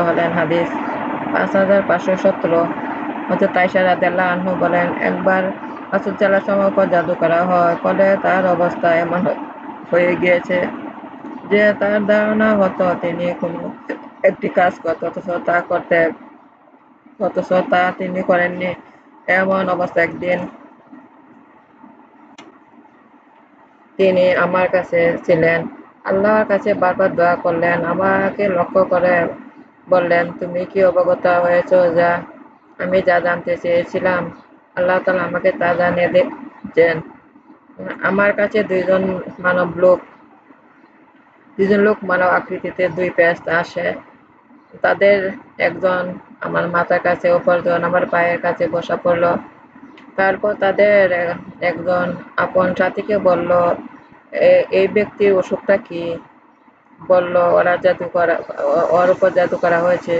হলেন হাদিস পাঁচ হাজার পাঁচশো সতেরো। রাদিয়াল্লাহু আনহু বলেন, একবার উপর জাদু করা হয়, ফলে তার অবস্থা এমন হয়ে গিয়েছে যে তার ধারণা হতো তিনি কোনো একটি কাজ করতে, অথচ তা করতে, অথচ তা তিনি করেননি। এমন অবস্থা একদিন তিনি আমার কাছে ছিলেন। আল্লাহর কাছে বারবার দোয়া করলেন, আমাকে লক্ষ্য করে বললেন, তুমি কি অবগত হয়েছ যা আমি যা জানতে চেয়েছিলাম? আল্লাহ তালা আমাকে তা জানিয়ে দিচ্ছেন আমার কাছে দুইজন মানব লোক দুজন লোক মানব আকৃতিতে দুই পেস্ট আসে। তাদের একজন আমার মাথার কাছে অপরজন আমার পায়ের কাছে বসা পড়ল। তারপর তাদের একজন আপন সাথীকে বলল এই ব্যক্তির অসুখটা কি? বলল, ওরা জাদু করা, ওর উপর জাদু করা হয়েছে।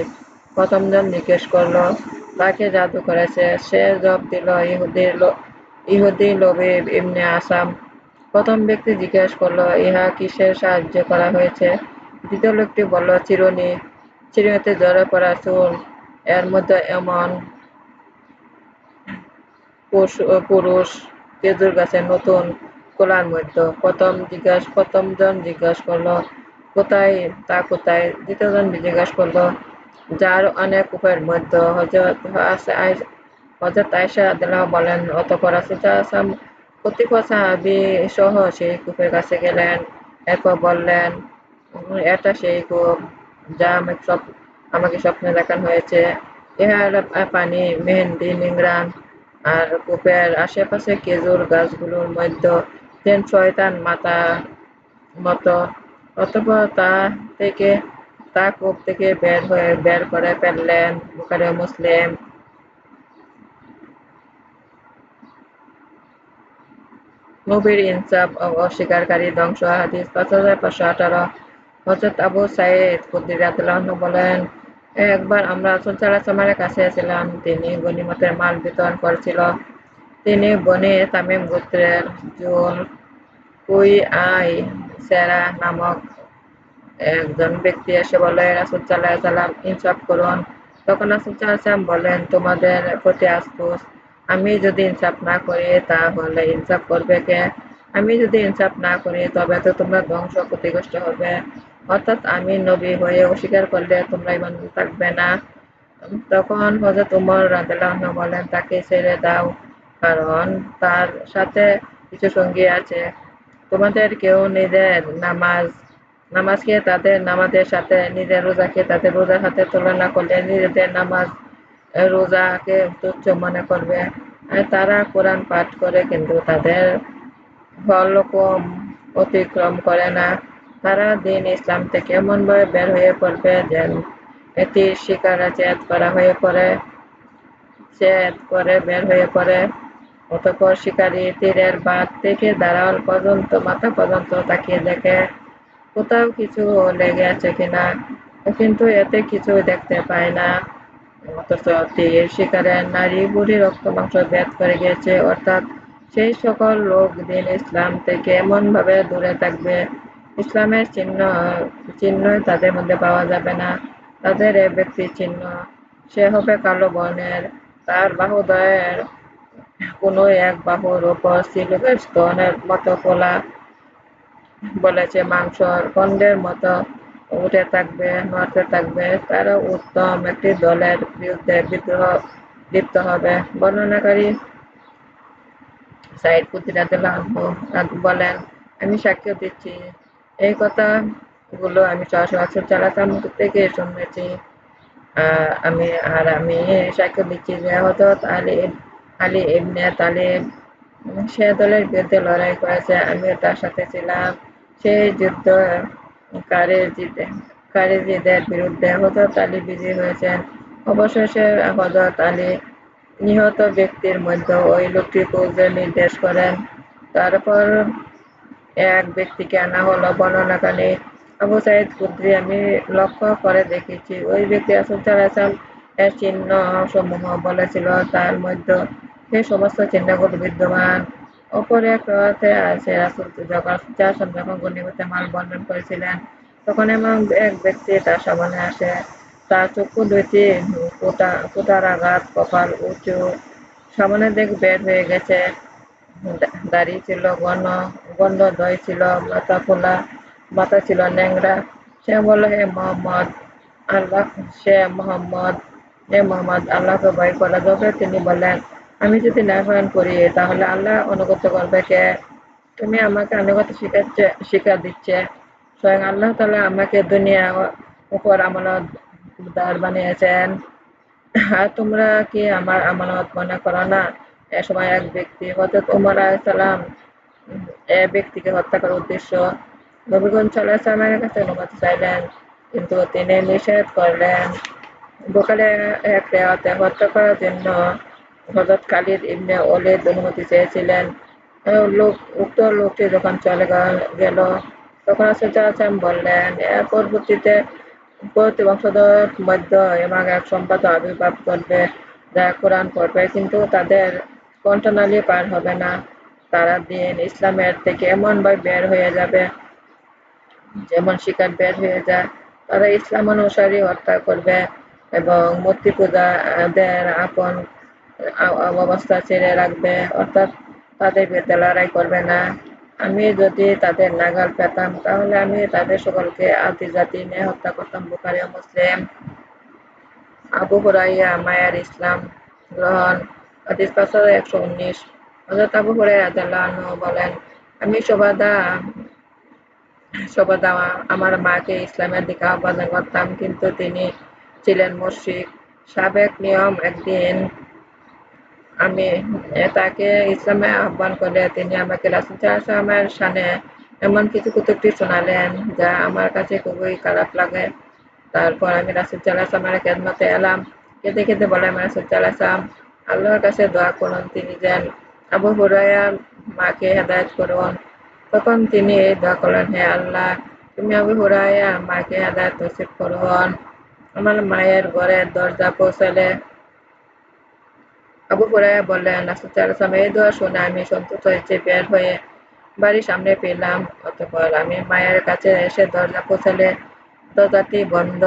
প্রথম জন জিজ্ঞেস করল তাকে জাদু করেছে? সে জব দিল, ইহুদি লবি ইমনে আসাম। প্রথম ব্যক্তি জিজ্ঞেস করল, ইহা কিসের সাহায্য করা হয়েছে? দ্বিতীয় লোকটি বলল, চিরুনি, চিরুনিতে জ্বরে পড়া চুল, এর মধ্যে এমন পুরুষ খেজুর গাছের নতুন কোলার মধ্যে প্রথম জিজ্ঞাসা, প্রথম জন জিজ্ঞাসা করল, কোথায় তা কোথায়? দ্বিতীয় জন জিজ্ঞাসা করল, যার অনেক কূপের মধ্যে। হজরত হজরত আয়সা আদাল্লাহ বলেন, অতপর আসলাম কতিপয় সাহাবি সহ সেই কূপের কাছে গেলেন। এরপর বললেন, এটা সেই কূপ যা আমাকে সব আমাকে স্বপ্নে দেখানো হয়েছে। ইহার পানি, মেহেন্দি নিংরান আর কূপের আশেপাশে খেজুর গাছগুলোর মধ্যে যেন শয়তান মাথা মতো অতপর তা থেকে, তা কূপ থেকে বের হয়ে, বের করে ফেললেন বুখারে মুসলিম। নবীর ইনসাফ অস্বীকারী ধ্বংস হাদিস পাঁচ হাজার পাঁচশো আঠারো। হজরত আবু সাইদ কুদ্দিরাতুল্লাহ বলেন, একবার আমরা রাসুল সাল্লাহ কাছে ছিলাম তিনি গনিমতের মাল বিতরণ করেছিল। তিনি বনে তামিম গোত্রের জুল কুই আই সেরা নামক একজন ব্যক্তি এসে বলে, রাসুল ইনসাফ করুন। তখন রাসুল বলেন, তোমাদের প্রতি আস্তুস আমি যদি ইনসাফ না করি, তাহলে ইনসাফ করবে কে? আমি যদি ইনসাফ না করি, তবে তো তোমরা ধ্বংস ক্ষতিগ্রস্ত হবে। অর্থাৎ আমি নবী হয়ে অস্বীকার করলে তোমরা ইমান থাকবে না। তখন হজরত উমর রাদিল্লাহ বলেন, তাকে ছেড়ে দাও। কারণ তার সাথে কিছু সঙ্গী আছে। তোমাদের কেউ নিজের নামাজ নামাজকে তাদের, নামাজের সাথে নিজের রোজাকে তাদের রোজার সাথে তুলনা করলে নিজেদের নামাজ রোজাকে তুচ্ছ মনে করবে। তারা কোরআন পাঠ করে কিন্তু তাদের ফল কম অতিক্রম করে না। তারা দিন ইসলাম থেকে এমনভাবে বের হয়ে পড়বে যেন এটি শিকারা চেদ করা হয়ে পড়ে চেদ করে বের হয়ে পড়ে। অতপর শিকারী তীরের বাদ থেকে দাঁড়াল পর্যন্ত, মাথা পর্যন্ত তাকিয়ে দেখে, কোথাও কিছু লেগে আছে কিনা, কিন্তু এতে কিছু দেখতে পায় না। অথচ তীর শিকারের নারী বুড়ি রক্ত মাংস ব্যাত করে গিয়েছে, অর্থাৎ সেই সকল লোক দিন ইসলাম থেকে এমনভাবে দূরে থাকবে। ইসলামের চিহ্ন, চিহ্নই তাদের মধ্যে পাওয়া যাবে না। তাদের এ ব্যক্তির চিহ্ন, সে হবে কালো বর্ণের। তার বাহুদয়ের কোনো এক বাহুর উপর সিলুকের স্তনের মতো খোলা বলেছে মাংসর খণ্ডের মতো উঠে থাকবে, নড়তে থাকবে। তারা উত্তম একটি দলের বিরুদ্ধে বিদ্রোহ লিপ্ত হবে। বর্ণনাকারী সাইদ কুতিরাদুল্লাহ বলেন, আমি সাক্ষ্য দিচ্ছি। এই কথাগুলো আমি সরাসরি চালাতাম থেকে শুনেছি। আমি, আর আমি সাক্ষ্য দিচ্ছি যে হজরত আলী আলী ইবনে তালিব সে দলের বিরুদ্ধে লড়াই করেছে। আমিও তার সাথে ছিলাম। সেই যুদ্ধ কারিজিদের বিরুদ্ধে হজরত আলী বিজয়ী হয়েছেন। অবশেষে হজরত আলী নিহত ব্যক্তির মধ্যে ওই লোকটি খুঁজে নির্দেশ করেন। তারপর এক ব্যক্তিকে আনা হলো বর্ণনাকারী আবু সাইদ কুদ্রি। আমি লক্ষ্য করে দেখেছি, ওই ব্যক্তি আসল এর চিহ্ন সমূহ বলেছিল, তার মধ্যে সেই সমস্ত চিহ্নগুলো বিদ্যমান। অপর এক রথে আছে রাসুল যখন যখন গণিমতে মাল বন্টন করেছিলেন। তখন এমন এক ব্যক্তি তার সামনে আসে। তার চক্ষু দুইটি কুটারাঘাত কপাল উঁচু। সামনে দিক বের হয়ে গেছে। দাড়ি ছিল ঘন, গন্ধ দই ছিল, মাথা খোলা, মাথা ছিল ন্যাংরা সে বলল, হে মোহাম্মদ, আল্লাহ, সে মোহাম্মদ, হে মোহাম্মদ, আল্লাহকে ভয় করা যাবে তিনি বললেন আমি যদি নাফান করি, তাহলে আল্লাহ অনুগত করবে কে? তুমি আমাকে অনুগত শিখাচ্ছে, শিক্ষা দিচ্ছে। স্বয়ং আল্লাহ তালা আমাকে দুনিয়া উপর আমানত দার বানিয়েছেন। আর তোমরা কি আমার আমানত মনে করো না? এ সময় এক ব্যক্তি হজরত উমর আলাইসালাম এ ব্যক্তিকে হত্যা করার উদ্দেশ্য নবীগঞ্জ সাল্লাহামের কাছে অনুমতি চাইলেন, কিন্তু তিনি নিষেধ করলেন। বোকালে এক রেওয়াতে হত্যা করার জন্য হজরত খালিদ ইবনে ওলিদ অনুমতি চেয়েছিলেন। লোক, উক্ত লোকটি যখন চলে গেল তখন আসলাম বললেন এর পরবর্তীতে প্রতি বংশধর মধ্য এমাগ এক সম্পাদ আবির্ভাব করবে যা কোরআন পড়বে, কিন্তু তাদের কণ্ঠনালী পার হবে না। তারা দিন ইসলামের থেকে এমনভাবে বের হয়ে যাবে, যেমন শিকার বের হয়ে যায়। তারা ইসলাম অনুসারী হত্যা করবে এবং মূর্তি পূজাদের আপন অবস্থা ছেড়ে রাখবে, অর্থাৎ তাদের বিরুদ্ধে লড়াই করবে না। আমি যদি তাদের নাগাল পেতাম, তাহলে আমি তাদের সকলকে আদি জাতি নিয়ে হত্যা করতাম বুখারি মুসলিম। আবু হুরাইয়া মায়ার ইসলাম গ্রহণ। একশো উনিশ। হজরত আবু হুরাইয়া বলেন, আমি সবাদা সবাদা আমার মাকে ইসলামের দিকে আহ্বান করতাম, কিন্তু তিনি ছিলেন মুশরিক। সাবেক নিয়ম একদিন আমি তাকে ইসলামে আহ্বান করলে তিনি আমাকে রাসুলের সানে এমন কিছু কুতুকটি শোনালেন যা আমার কাছে খুবই খারাপ লাগে। তারপর আমি রাসুল চাল্লাহামের খেদমতে এলাম। কেঁদে কেঁদে বললাম রাসুল চাল্লাহাম আল্লাহর কাছে দোয়া করুন, তিনি যেন আবু হুরাইয়ার মাকে হেদায়ত করুন। তখন তিনি এই দোয়া করলেন, হে আল্লাহ, তুমি আবু হুরাইয়ার মাকে হেদায়ত নসিব করুন। আমার মায়ের ঘরের দরজা পৌঁছালে আবু হুরাইয়া বললেন রাসুল এই দোয়া শুনে আমি সন্তুষ্ট হয়েছে, বের হয়ে বাড়ির সামনে পেলাম। অতপর আমি মায়ের কাছে এসে দরজা পৌঁছালে দরজাটি বন্ধ।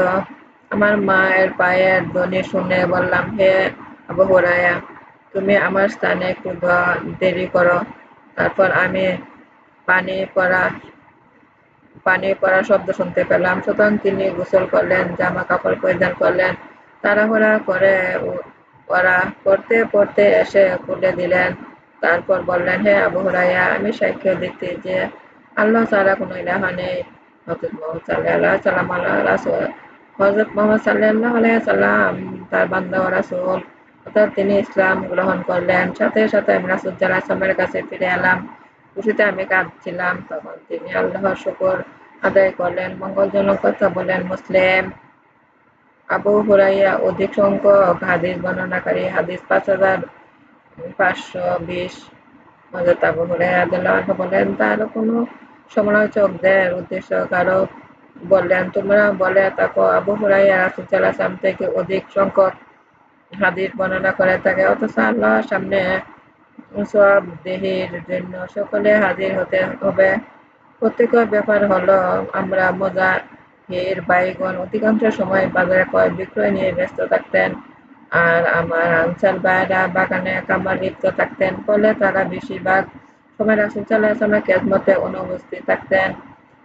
আমার মায়ের পায়ের ধ্বনি শুনে বললাম, হে আবু হুরাইয়া তুমি আমার স্থানে একটু দেরি করো। তারপর আমি পানি পড়া, পানি পড়ার শব্দ শুনতে পেলাম। সুতরাং তিনি গোসল করলেন, জামা কাপড় পরিধান করলেন। তাড়াহুড়া করে ওরা পড়তে পড়তে এসে খুলে দিলেন। তারপর বললেন, হে আবু হুরাইয়া আমি সাক্ষ্য দিচ্ছি যে আল্লাহ ছাড়া কোনো ইলাহা নেই। হজরত মোহাম্মদ সাল্লাহ সাল্লাম আল্লাহ রাসুল হজরত মোহাম্মদ সাল্লাহ সাল্লাম তার বান্দা রাসুল, অর্থাৎ তিনি ইসলাম গ্রহণ করলেন। সাথে সাথে আমি রাসুল আসলামের কাছে ফিরে এলাম। খুশিতে আমি কাঁদছিলাম। তখন তিনি আল্লাহর শুকর আদায় করলেন। মঙ্গলজনক কথা বলেন মুসলিম আবু হুরাইয়া অধিক সংখ্যক হাদিস বর্ণনাকারী, হাদিস পাঁচ হাজার পাঁচশো বিশ হজরত আবু হুরাইয়া বলেন, তার কোনো সমালোচকদের উদ্দেশ্য কারও বললেন, তোমরা বলে থাকো, আবু হুরাইয়া রাসুল থেকে অধিক সংখ্যক হাদিস বর্ণনা করে থাকে। অথচ আল্লাহর সামনে সব দেহির জন্য সকলে হাজির হতে হবে। প্রত্যেকের ব্যাপার হলো, আমরা মজা হের বাইগণ অধিকাংশ সময় বাজারে ক্রয় বিক্রয় নিয়ে ব্যস্ত থাকতেন আর আমার আনসার ভাইরা বাগানে কামার লিপ্ত থাকতেন ফলে তারা বেশিরভাগ সময় রাসুল সাল্লাহ আসলামের খেদমতে অনুপস্থিত থাকতেন।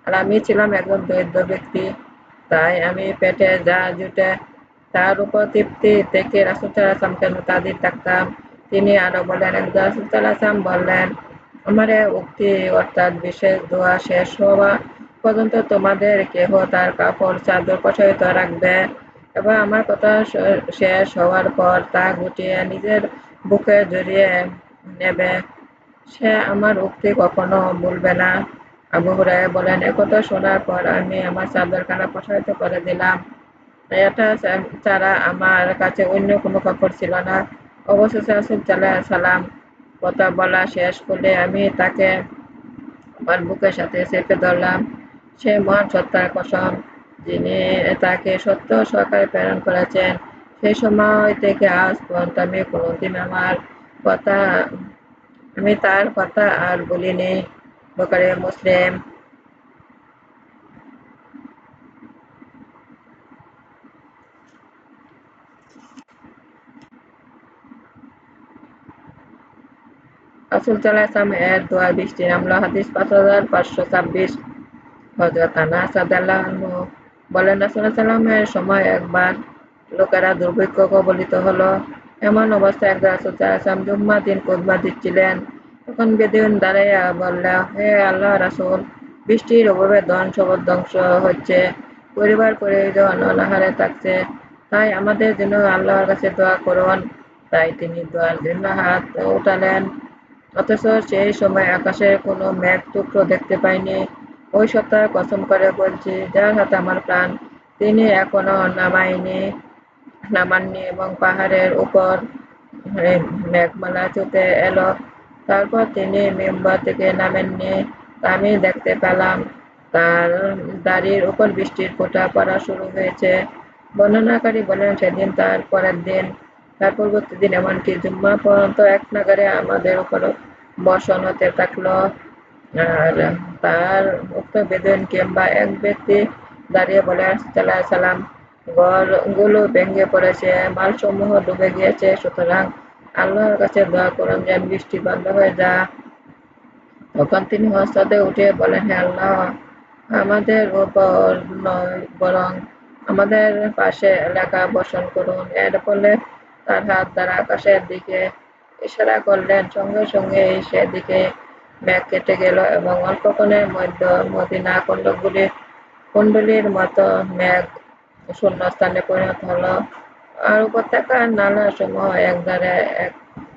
আর আমি ছিলাম একজন দরিদ্র ব্যক্তি, তাই আমি পেটে যা জুটে তার উপর তৃপ্তি থেকে রাসুল সাল্লাহ আসলামকে মোতাদির থাকতাম। তিনি আরও বলেন, একজন রাসুল সাল্লাহ আসলাম বললেন, আমার উক্তি অর্থাৎ বিশেষ দোয়া শেষ হওয়া পর্যন্ত তোমাদের কেহ তার কাপড় চাদর প্রসারিত রাখবে। এবং আমার কথা শেষ হওয়ার পর তা গুটিয়ে নিজের বুকে জড়িয়ে নেবে। সে আমার উক্তি কখনো বলবে না। আবু হুরাই বলেন একথা শোনার পর আমি আমার চাদরখানা প্রসারিত করে দিলাম। এটা ছাড়া আমার কাছে অন্য কোনো কাপড় ছিল না। অবশেষে আসিফ সালাম কথা বলা শেষ করলে আমি তাকে আমার বুকের সাথে চেপে ধরলাম। সে মহান সত্তার কসম, যিনি তাকে সত্য সহকারে প্রেরণ করেছেন সেই সময় থেকে আজ পর্যন্ত আমি কোনো দিন আমার কথা, আমি তার কথা আর বলিনি। বোকারে মুসলিম। আসুল রাসুল সাল্লাহ এর দোয়া বৃষ্টি নামলো। হাদিস পাঁচ হাজার পাঁচশো ছাব্বিশ। হযরত আনাস আনহু বলেন রাসূল সাল্লাল্লাহু এর সময় একবার লোকেরা দুর্ভিক্ষ কবলিত হলো। এমন অবস্থায় একদা রাসূল সাল্লাল্লাহু জুম্মা দিন খুতবা দিচ্ছিলেন। তখন বেদুইন দাঁড়াইয়া বলল, হে আল্লাহ রাসূল, বৃষ্টির অভাবে ধন সম্পদ ধ্বংস হচ্ছে, পরিবার পরিজন অনাহারে থাকছে, তাই আমাদের জন্য আল্লাহর কাছে দোয়া করুন। তাই তিনি দোয়ার জন্য হাত উঠালেন। অথচ সেই সময় আকাশের কোনো মেঘ টুকরো দেখতে পাইনি। ওই সপ্তাহ কসম করে বলছি, যার হাতে আমার প্রাণ, তিনি এখনও নামাইনি নামাননি এবং পাহাড়ের উপর মেঘমালা ছুটে এলো। তারপর তিনি মেম্বার থেকে নামেননি। আমি দেখতে পেলাম, তার দাড়ির উপর বৃষ্টির ফোঁটা পড়া শুরু হয়েছে। বর্ণনাকারী বলেন, সেদিন তার পরের দিন, তার পরবর্তী দিন, এমনকি জুম্মা পর্যন্ত এক নাগারে আমাদের উপর বর্ষণ হতে থাকল। তার উক্ত বেদন কিংবা এক ব্যক্তি দাঁড়িয়ে বলে সালাম। ঘরগুলো ভেঙে পড়েছে, মালসমূহ ডুবে গিয়েছে। সুতরাং আল্লাহর কাছে দোয়া করুন যেন বৃষ্টি বন্ধ হয়ে যা। তখন তিনি হস্তাতে উঠে বলেন, হে আল্লাহ, আমাদের উপর নয়, বরং আমাদের পাশে এলাকা বসন করুন। এর ফলে তার হাত দ্বারা আকাশের দিকে ইশারা করলেন, সঙ্গে সঙ্গে সেদিকে মেঘ কেটে গেল এবং অল্পক্ষণের মধ্যে মদিনা কুণ্ডগুলি কুণ্ডলীর মতো মেঘ শূন্যস্থানে পরিণত হলো। আর উপত্যকার নানা সমূহ একধারে এক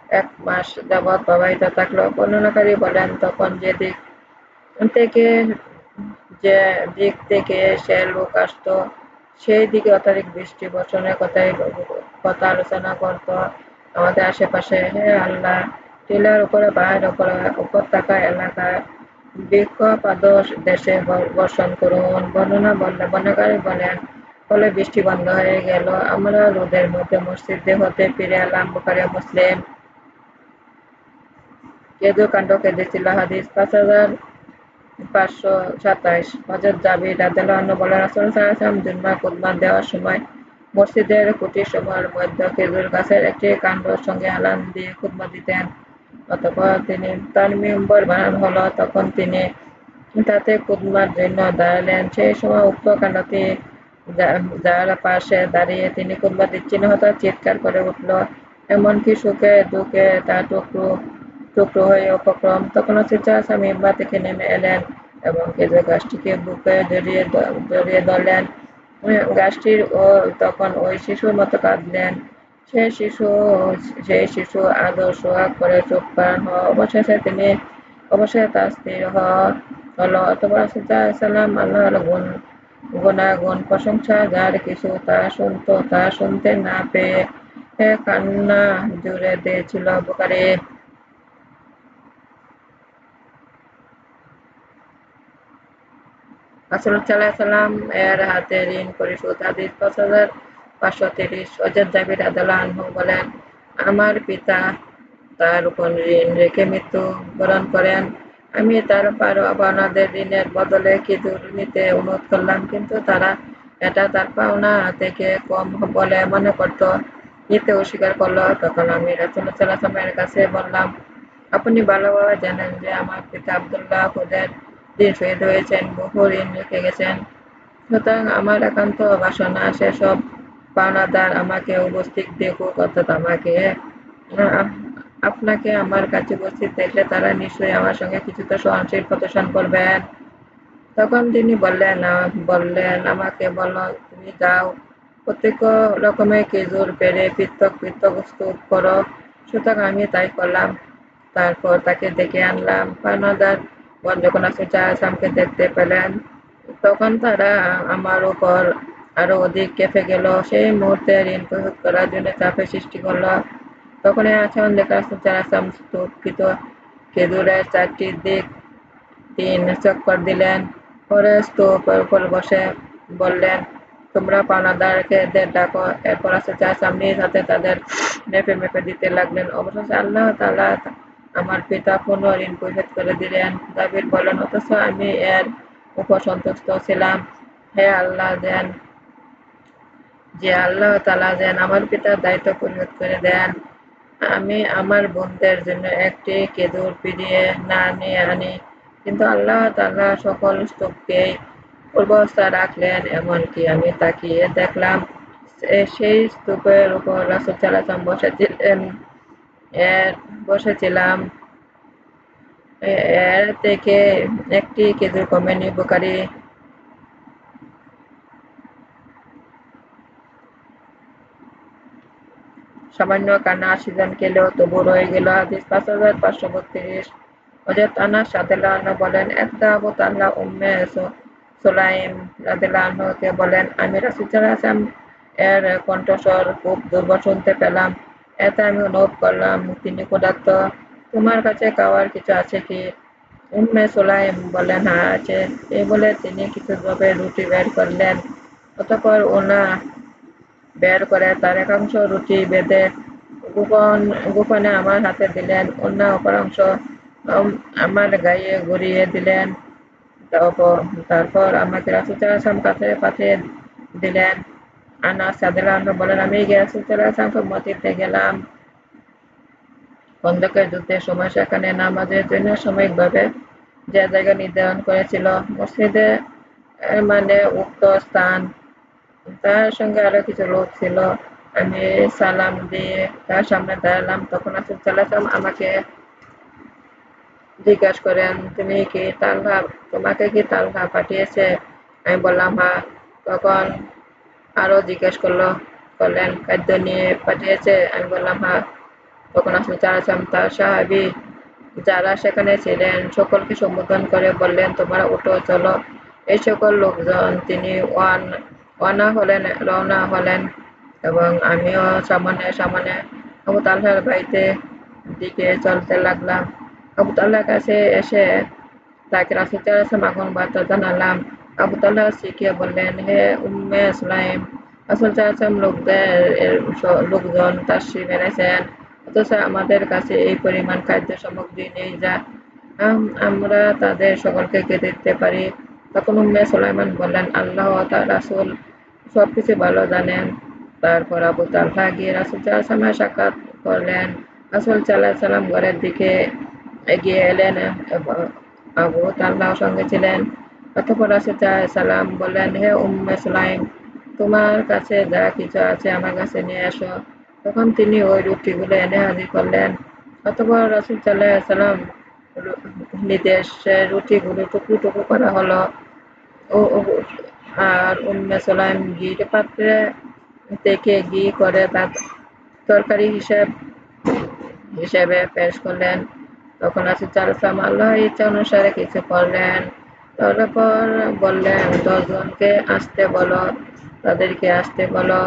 এক মাস যাবৎ প্রবাহিত থাকল। বর্ণনাকারী বলেন, তখন যে দিক থেকে, যে দিক থেকে সে লোক আসতো, সেই দিকে অত্যাধিক বৃষ্টি, বর্ষণের কথাই কথা আলোচনা করত। আমাদের আশেপাশে হে আল্লাহ টিলার উপরে উপরে উপত্যকা এলাকায় বৃক্ষপাদ দেশে বর্ষণ করুন। বর্ণনা বললে বর্ণাকারী বলেন, ফলে বৃষ্টি বন্ধ হয়ে গেল। আমরা রোদের মধ্যে মসজিদে হতে ফিরে এলাম, বুখারে মুসলিম। কেদু কাণ্ড কেঁদেছিল হাদিস পাঁচ হাজার পাঁচশো সাতাইশ। হজরত জাবির রাদিয়াল্লাহু বলেন, রাসূল সাল্লাল্লাহু জুম্মা খুতবা দেওয়ার সময় মসজিদের কুটির সময়ের মধ্যে খেজুর গাছের একটি কাণ্ডর সঙ্গে আলান দিয়ে খুতবা দিতেন। অতঃপর তিনি তার মেম্বর বানানো হলো, তখন তিনি তাতে খুতবার জন্য দাঁড়ালেন। সেই সময় উক্ত কাণ্ডটি যার পাশে দাঁড়িয়ে তিনি খুতবা দিচ্ছিলেন হঠাৎ চিৎকার করে উঠল, এমনকি সুখে দুঃখে তার টুকরো টুকরো হয়ে উপক্রম তখন স্বেচ্ছা মেম্বার থেকে নেমে এলেন এবং খেজুর গাছটিকে বুকে জড়িয়ে জড়িয়ে ধরলেন। গাছটির ও তখন ওই শিশুর মতো কাঁদলেন। সে শিশু সেই শিশু সোহাগ করে পান হওয়া অবশেষে তিনি অবশেষে তার স্থির হলো। অথবা সাল্লাম আল্লাহর গুণ, গুণাগুণ প্রশংসা, যার কিছু তা শুনতো তা শুনতে না পেয়ে কান্না জুড়ে দিয়েছিল বোকারে রাসূলুল্লাহ এর হাতে ঋণ, পরিশোধ, হাদিস পাঁচ হাজার পাঁচশো তিরিশ হজরত জাবির আনহু বলেন, আমার পিতা তার উপর ঋণ রেখে মৃত্যু বরণ করেন। আমি তার পাওনাদের ঋণের বদলে খেজুর নিতে অনুরোধ করলাম, কিন্তু তারা এটা তার পাওনা থেকে কম বলে মনে করত। নিতে অস্বীকার করল। তখন আমি রাসুল্লাহ কাছে বললাম, আপনি ভালোভাবে জানেন যে আমার পিতা আবদুল্লাহ খুদের দিন শহীদ হয়েছেন, বহু ঋণ রেখে গেছেন। সুতরাং আমার একান্ত বাসনা সেসব পাওনাদার আমাকে উপস্থিত দেখুক, অর্থাৎ আমাকে আপনাকে আমার কাছে উপস্থিত দেখলে তারা নিশ্চয়ই আমার সঙ্গে কিছুটা সহনশীল প্রদর্শন করবেন। তখন তিনি বললেন বললেন, আমাকে বলল তুমি যাও। প্রত্যেক রকমের খেজুর, পেরে, পৃথক পৃথক স্তূপ করো। সুতরাং আমি তাই করলাম। তারপর তাকে ডেকে আনলাম। পাওনাদার যখন আসলামকে দেখতে পেলেন। তখন তারা আমার উপর আরও অধিক কেঁপে গেল। সেই মুহূর্তে ঋণ পরিশোধ করার জন্য চাপের সৃষ্টি করল। তখন এই আচরণ দেখে আসলাম স্তূপিত খেজুরের চারটি দিক তিন চক্কর দিলেন। পরে স্তূপের উপর বসে বললেন, তোমরা পাওনাদারকে ডাকো। এরপর আসতে চাইছিলাম নিজ হাতে তাদের মেপে মেপে দিতে লাগলেন। অবশেষে আল্লাহ তালা আমার পিতা পুনঃ ঋণ পরিশোধ করে দিলেন। দাবির বলেন অথচ আমি এর উপর সন্তুষ্ট ছিলাম। হে আল্লাহ, দেন যে আল্লাহ তালা যেন আমার পিতার দায়িত্ব পরিশোধ করে দেন। আমি আমার বোনদের জন্য একটি কেঁদুর ফিরিয়ে না নিয়ে আনি। কিন্তু আল্লাহ তালা সকল স্তূপকেই পূর্বাবস্থায় রাখলেন, এমনকি আমি তাকিয়ে দেখলাম সেই স্তূপের উপর রাসূল আলাইহি বসেছিলেন। এর, বসেছিলাম। এর থেকে একটি কেঁদুর কমেনি বুখারী সামান্য কান্না আশিজন খেলেও তবু রয়ে গেল হাদিস পাঁচ হাজার পাঁচশো বত্রিশ। হজরত আনাস রাদিয়াল্লাহু বলেন একদা আবু তাল্লাহ উম্মে সুলাইম রাদিয়াল্লাহুকে বলেন, আমি রাসূল সাল্লাল্লাহু এর কণ্ঠস্বর খুব দুর্বল শুনতে পেলাম। এতে আমি অনুভব করলাম, তিনি ক্ষুধার্ত। তোমার কাছে খাওয়ার কিছু আছে কি? উম্মে সোলাইম বলেন হ্যাঁ আছে। এই বলে তিনি কিছু ভাবে রুটি বের করলেন। অতঃপর ওনা বের করে তার একাংশ রুটি বেঁধে গোপন, গোপনে আমার হাতে দিলেন। অন্য অপর অংশ আমার গায়ে গড়িয়ে দিলেন। তারপর আমাকে রাসুচালাম কাছে পাঠিয়ে দিলেন। আনা সাদিল্লাহ বলেন, আমি রাসুচালামকে মসজিদে গেলাম। খন্দকের যুদ্ধের সময় সেখানে নামাজের জন্য সাময়িকভাবে যে জায়গা নির্ধারণ করেছিল মসজিদে মানে উক্ত স্থান তার সঙ্গে আরও কিছু লোক ছিল। আমি সালাম দিয়ে তার সামনে দাঁড়ালাম। তখন আসিফ সাল্লাম আমাকে জিজ্ঞাসা করেন, তুমি কি তালহা তোমাকে কি তালহা পাঠিয়েছে? আমি বললাম হ্যাঁ তখন আরও জিজ্ঞেস করল, করলেন, খাদ্য নিয়ে পাঠিয়েছে? আমি বললাম হ্যাঁ তখন আসলে চালাম তার সাহাবি যারা সেখানে ছিলেন, সকলকে সম্বোধন করে বললেন, তোমরা উঠো চলো। এই সকল লোকজন, তিনি ওয়ান ওয়ানা হলেন, রওনা হলেন এবং আমিও সামনে সামনে আবু বাড়িতে দিকে চলতে লাগলাম। আবু তাল্লার কাছে এসে তাকে রাসুল আগুন বার্তা জানালাম। আবু তাল্লাহ শিখিয়ে বললেন, হে উম্মে ইসলাম রাসুল চালাম লোকদের লোকজন তাসি মেরেছেন, অথচ আমাদের কাছে এই পরিমাণ খাদ্য সামগ্রী নেই যা আমরা তাদের সকলকে খেতে দিতে পারি। তখন উম্মে সুলাইমান বললেন, আল্লাহ তার রাসুল সবকিছু ভালো জানেন। তারপর আবু তালহা গিয়ে রাসুল সাল্লামের সাক্ষাৎ করলেন। রাসুল সাল্লাহ সাল্লাম ঘরের দিকে এগিয়ে এলেন আবু তাল্লাহ সঙ্গে ছিলেন। অতঃপর রাসুল সাল্লাম বললেন, হে উম্মে সুলাইম, তোমার কাছে যা কিছু আছে আমার কাছে নিয়ে আসো তখন তিনি ওই রুটিগুলো এনে হাজির করলেন। অতঃপর রাসুল সাল্লাহ সাল্লাম নির্দেশে রুটিগুলো টুকরো টুকরো করা হলো। আর উম্মে সুলাইম ঘির পাত্রে থেকে ঘি করে তার তরকারি হিসেব, হিসেবে পেশ করলেন। তখন আছে চালসাম আল্লাহ ইচ্ছা অনুসারে কিছু করলেন। তারপর বললেন, দশজনকে আসতে বলো, তাদেরকে আসতে বলো।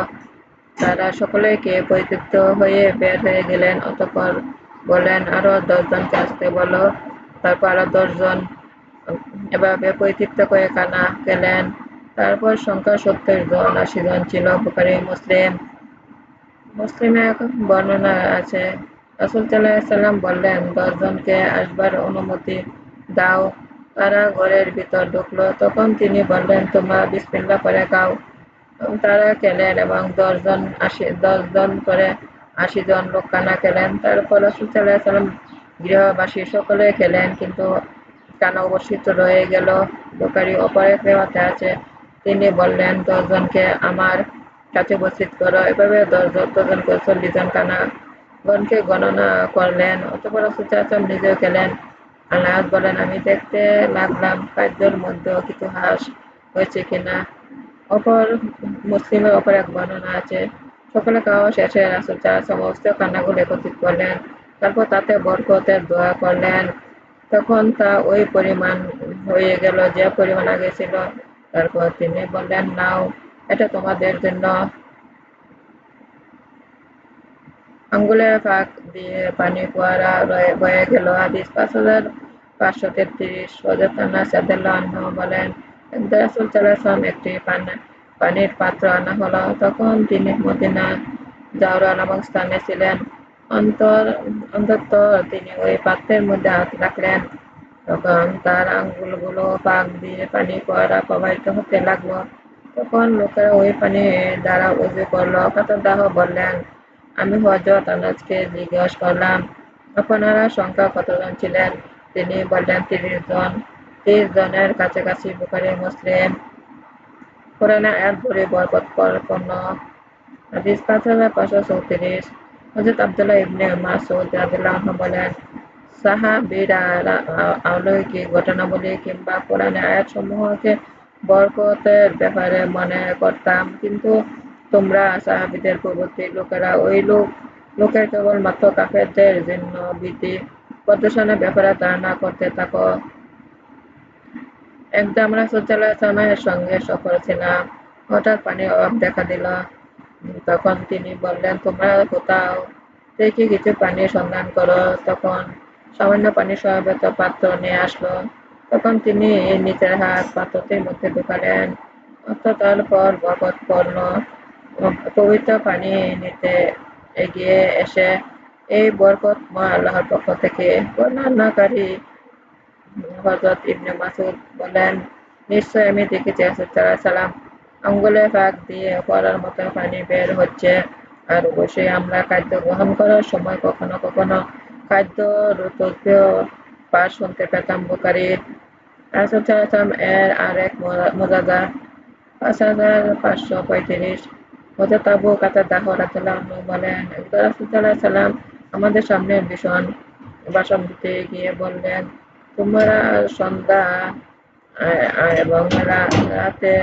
তারা সকলেকে পরিতৃপ্ত হয়ে বের হয়ে গেলেন। অতপর বললেন, আরও দশজনকে আসতে বলো। তারপর আরও দশজন এভাবে পরিতৃপ্ত করে কানা গেলেন। তারপর সংখ্যা সত্তর জন আশি জন ছিল বুখারি মুসলিম। মুসলিমে বর্ণনা আছে। রাসুল সাল্লাম বললেন, দশজনকে আসবার অনুমতি দাও। তারা ঘরের ভিতর ঢুকলো। তখন তিনি বললেন, তোমরা বিসমিল্লা করে গাও তারা খেলেন এবং দশজন আশি দশজন করে আশি জন লোক কানা খেলেন। তারপর রাসুল সাল্লাহ সাল্লাম গৃহবাসী সকলে খেলেন, কিন্তু কানা অবস্থিত রয়ে গেল। বোকারি অপরে ফেওয়াতে আছে। তিনি বললেন, দশজনকে আমার কাছে উপস্থিত করো। এভাবে দশজন দশজন চল্লিশ জন কানা গণকে গণনা করলেন। অতপর সুচাচম নিজেও গেলেন আল্লাহ বলেন, আমি দেখতে লাগলাম খাদ্যের মধ্যে কিছু হাস হয়েছে কিনা। অপর মুসলিমের অপর এক বর্ণনা আছে। সকলে খাওয়া শেষে রাসুল চার সমস্ত কান্নাগুলো একত্রিত করলেন। তারপর তাতে বরকতের দোয়া করলেন। তখন তা ওই পরিমাণ হয়ে গেল, যে পরিমাণ আগে ছিল, তারপর তিনি বললেন, নাও, এটা তোমাদের জন্য। আঙ্গুলের ফাঁক দিয়ে পানি ফোয়ারা বয়ে গেল। হাদিস পাঁচ হাজার পাঁচশো তেত্রিশ সজাতানা সাদাল্লাহ বলেন রাসুল সাল্লাম একটি পানির পাত্র আনা হলো। তখন তিনি মদিনা জাওরা নামক স্থানে ছিলেন। অন্তত তিনি ওই পাত্রের মধ্যে হাত রাখলেন তখন তার আঙ্গুলগুলো পাক দিয়ে পানি ফোয়ারা প্রবাহিত হতে লাগল তখন লোকেরা ওই পানি দ্বারা উজু করল দাহ বললেন আমি হযরত আনাজকে জিজ্ঞেস করলাম, আপনারা সংখ্যা কতজন ছিলেন? তিনি বললেন, তিরিশ জন। তিরিশ জনের কাছাকাছি বুখারী মুসলিম। কোরআনে আয়াত ভরে বরকতপূর্ণ হাদিস পাঁচ হাজার পাঁচশো চৌত্রিশ হযরত আব্দুল্লাহ ইবনে মাসউদ রাদিয়াল্লাহু আনহু বলেন, সাহাবীরা অলৌকিক ঘটনাবলী কিংবা কোরআনের আয়াতসমূহকে বরকতের ব্যাপারে মনে করতাম, কিন্তু তোমরা সাহাবিদের পূর্ববর্তী লোকেরা ওই লোক লোকের কেবলমাত্র কাফেরদের জন্য ভীতি প্রদর্শনের ব্যাপারে ধারণা করতে থাকো। একদম আমরা রাসূলুল্লাহ সঙ্গে সফরে ছিলাম। হঠাৎ পানির অভাব দেখা দিল। তখন তিনি বললেন, তোমরা কোথাও থেকে কিছু পানির সন্ধান করো। তখন সামান্য পানি সমবেত পাত্র নিয়ে আসলো। তখন তিনি নিজের হাত পাত্রটির মধ্যে ঢুকালেন, তারপর বরকতপূর্ণ পবিত্র পানি নিতে এগিয়ে এসে এই বরকতময় আল্লাহর পক্ষ থেকে বর্ণনাকারী হযরত ইবনে মাসউদ বলেন, নিশ্চয় আমি দেখেছি রাসূলুল্লাহ সাল্লাল্লাহু আঙ্গুলে ফাঁক দিয়ে পড়ার মতো পানি বের হচ্ছে। আর অবশ্যই আমরা খাদ্য গ্রহণ করার সময় কখনো কখনো খাদ্য পাঠ শুনতে পেতাম বুখারীর রাসূল এর আরেক মুজাজা পাঁচ হাজার পাঁচশো পঁয়ত্রিশ হযরত আবু কাতাদাহ রাদিয়াল্লাহু আনহু বলেন, সাল্লাম আমাদের সামনে ভীষণ ভাষণ দিতে গিয়ে বললেন, তোমরা সন্ধ্যা এবং রাতে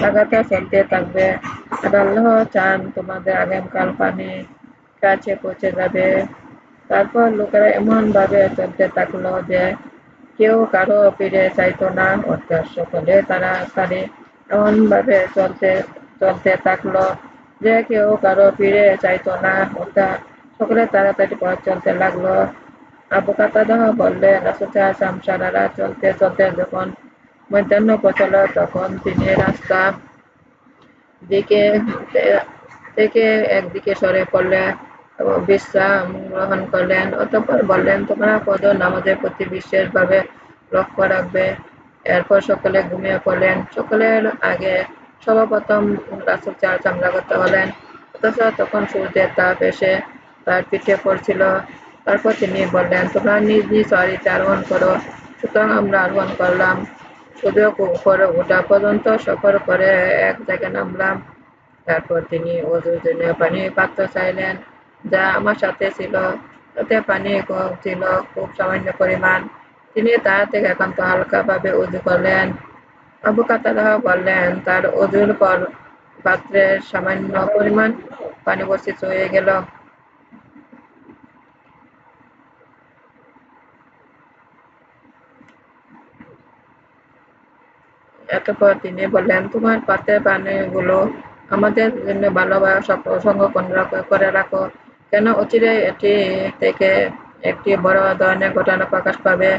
লাগাতার চলতে থাকবে। আর আল্লাহ চান তোমাদের আগামীকাল পানি কাছে পৌঁছে যাবে। তারপর লোকেরা এমন ভাবে চলতে থাকল যে কেউ কারও ফিরে চাইতো না। অর্থাৎ সকলে তাড়াতাড়ি এমন ভাবে চলতে চলতে থাকল যে কেউ কারও ফিরে চাইতো না। অর্থাৎ সকলে তাড়াতাড়ি পথ চলতে লাগল। আবু কাতাদাহ বললেন রাসূল সারা চলতে চলতে যখন মধ্যাহ্ন পৌঁছল, তখন তিনি রাস্তা দিকে, থেকে একদিকে সরে পড়লে, বিশ্রাম গ্রহণ করলেন। অতঃপর বললেন, তোমরা ফজর নামাজের প্রতি বিশেষভাবে লক্ষ্য রাখবে? এরপর সকলে ঘুমিয়ে পড়লেন। সকলের আগে সর্বপ্রথম রাসুল চার চামড়া করতে হলেন। অথচ তখন সূর্যের তাপ এসে তার পিঠে পড়ছিল। তারপর তিনি বললেন, তোমরা নিজ নিজ সরিতে আরোহণ করো, সুতরাং আমরা আরোহণ করলাম। সূর্য উপরে ওঠা পর্যন্ত সফর করে এক জায়গায় নামলাম। তারপর তিনি অজুর জন্য পানির পাত্র চাইলেন, যা আমার সাথে ছিল। তাতে পানি কম ছিল, খুব সামান্য পরিমাণ। তিনি তার থেকে একান্ত হালকাভাবে উজু করলেন। আবু কাতাদাহ বললেন, তার অজুর পর পাত্রের সামান্য পরিমাণ পানি বর্ষিত হয়ে গেল। এতপর তিনি বললেন, তোমার পাত্রের পানিগুলো আমাদের জন্য ভালোভাবে সংরক্ষণ করে রাখো। কেন অচিরে এটি থেকে একটি বড় ধরনের ঘটনা প্রকাশ পাবে?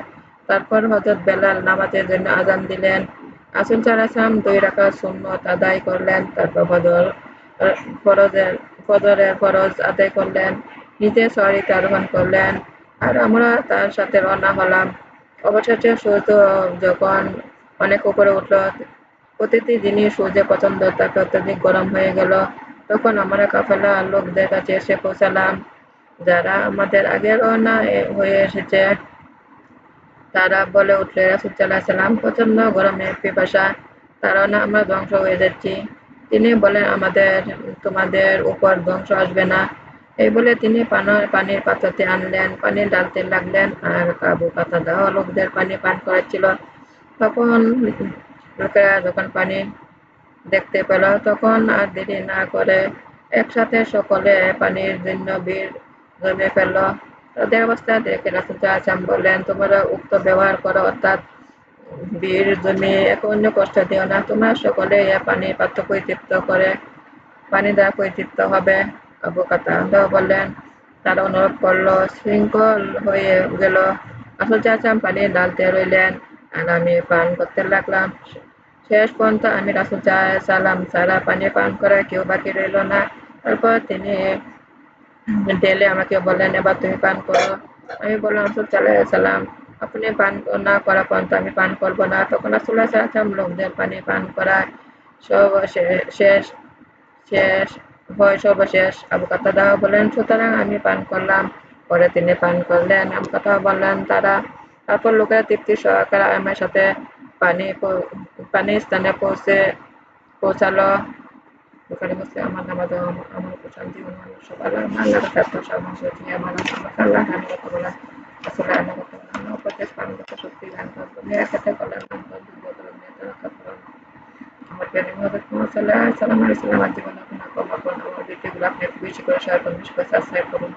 তারপর হজরত বেলাল নামাজের জন্য আজান দিলেন। আসুল সালাম দুই রাখা সুন্নত আদায় করলেন, তারপর ফজর, ফরজের, ফজরের ফরজ আদায় করলেন, নিজে সরিতে আরোহণ করলেন। আর আমরা তার সাথে রওনা হলাম। অবশেষে সূর্য যখন অনেক উপরে উঠল। প্রতিটি জিনিস সূর্যের পছন্দ, তাকে অত্যধিক গরম হয়ে গেল। তখন আমরা কাফেলা লোকদের কাছে এসে পৌঁছালাম। যারা আমাদের আগে রওনা হয়ে এসেছে, তারা বলে উঠলে রাসুল্লাহ সাল্লাম প্রচণ্ড গরমে পিপাসা না আমরা ধ্বংস হয়ে যাচ্ছি। তিনি বলেন, আমাদের, তোমাদের উপর ধ্বংস আসবে না। এই বলে তিনি পানির পাত্রটি আনলেন পানি ডালতে লাগলেন আর কাবু পাতা দেওয়া লোকদের পানি পান করাচ্ছিল। তখন লোকেরা যখন পানি দেখতে পেল, তখন আর দেরি না করে একসাথে সকলে পানির জন্য বীর জমে ফেলল। তাদের অবস্থা দেখে রাসুল আসাম বললেন, তোমরা উক্ত ব্যবহার করো, অর্থাৎ বীর জমি এক অন্য কষ্ট দিও না। তোমরা সকলে এ পানি পাত্র পরিতৃপ্ত করে, পানি দ্বারা পরিতৃপ্ত হবে। আবু বললেন, তারা অনুরোধ করল, শৃঙ্খল হয়ে গেল। আসল চাচাম পানি ডালতে রইলেন। আর আমি পান করতে লাগলাম। শেষ পর্যন্ত আমি রাসুল সালাম সারা পানি পান করা, কেউ বাকি রইল না। তারপর তিনি ডেলে আমাকে বললেন, এবার তুমি পান করো। আমি বললাম, রাসুল সালাম, আপনি পান না করা পর্যন্ত আমি পান করব না। তখন রাসুল্লাহ সাল্লাম লোকদের পানি পান করা সব শেষ শেষ, হয় সর্বশেষ আবু কাতাদা বলেন সুতরাং আমি পান করলাম। পরে তিনি পান করলেন। আবু কাতাদা বললেন, তারা তারপর লোকেরা তৃপ্তি সহকারে আমার সাথে পানি পানি স্থানে পৌঁছে, পৌঁছালো। বুখারি মুসলিম আমার নামাজ আমার উপর শান্তি ও মানুষ আল্লাহ কাছে প্রশংসা করছি। আমার আমার মেয়েদের রক্ষা করুন আমার জীবন আপনার করুন আমার আপনি বেশি করে শেয়ার বেশি করে সাবস্ক্রাইব করুন।